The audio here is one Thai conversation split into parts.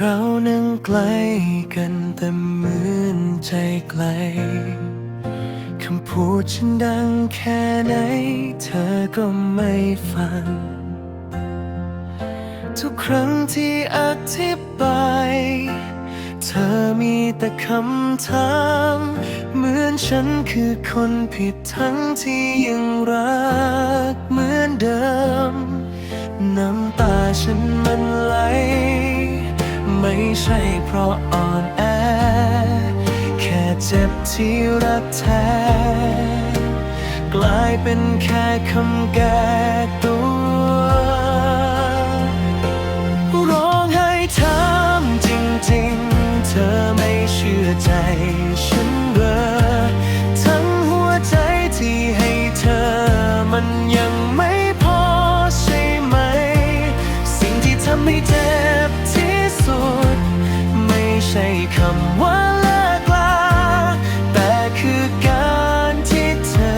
เรานั่งไกลกันแต่เหมือนใจไกล คำพูดฉันดังแค่ไหน เธอก็ไม่ฟัง ทุกครั้งที่อธิบาย เธอมีแต่คำถาม เหมือนฉันคือคนผิดทั้งที่ยังรักเหมือนเดิม น้ำตาฉันมันไหล ไม่ใช่เพราะอ่อนแอ แค่เจ็บที่รักแท้ กลายเป็นแค่คำแก้ตัวร้องไห้ถามจริงๆ เธอไม่เชื่อใจฉันเหรอทั้งหัวใจที่ให้เธอมันยังไม่พอใช่ไหม สิ่งที่ทำให้เจ็บที่สุดไม่ ใช่คำว่าเลิกลาแต่คือการที่เธอ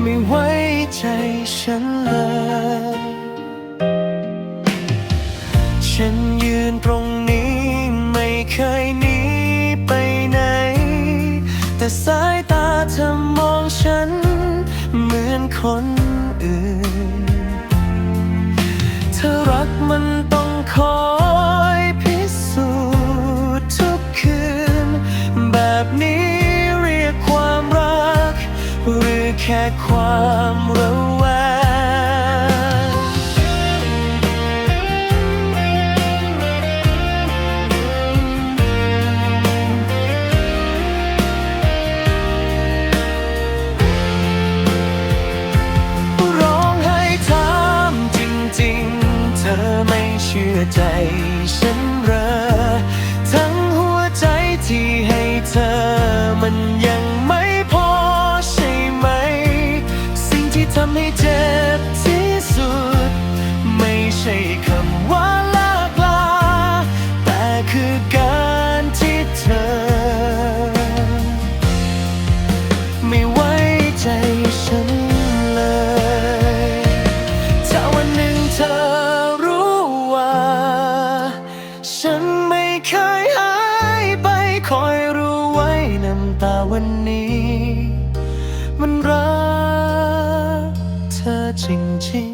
ไม่ไว้ใจฉันเลย ฉันยืนตรงนี้ไม่เคยหนีไปไหน แต่สายตาเธอมองฉัน เหมือนคนอื่น เธอรักมันต้องคอ แค่ความระแวงร้องไห้ถามจริงๆ เธอไม่เชื่อใจฉันเลย นี้ มันรักเธอจริง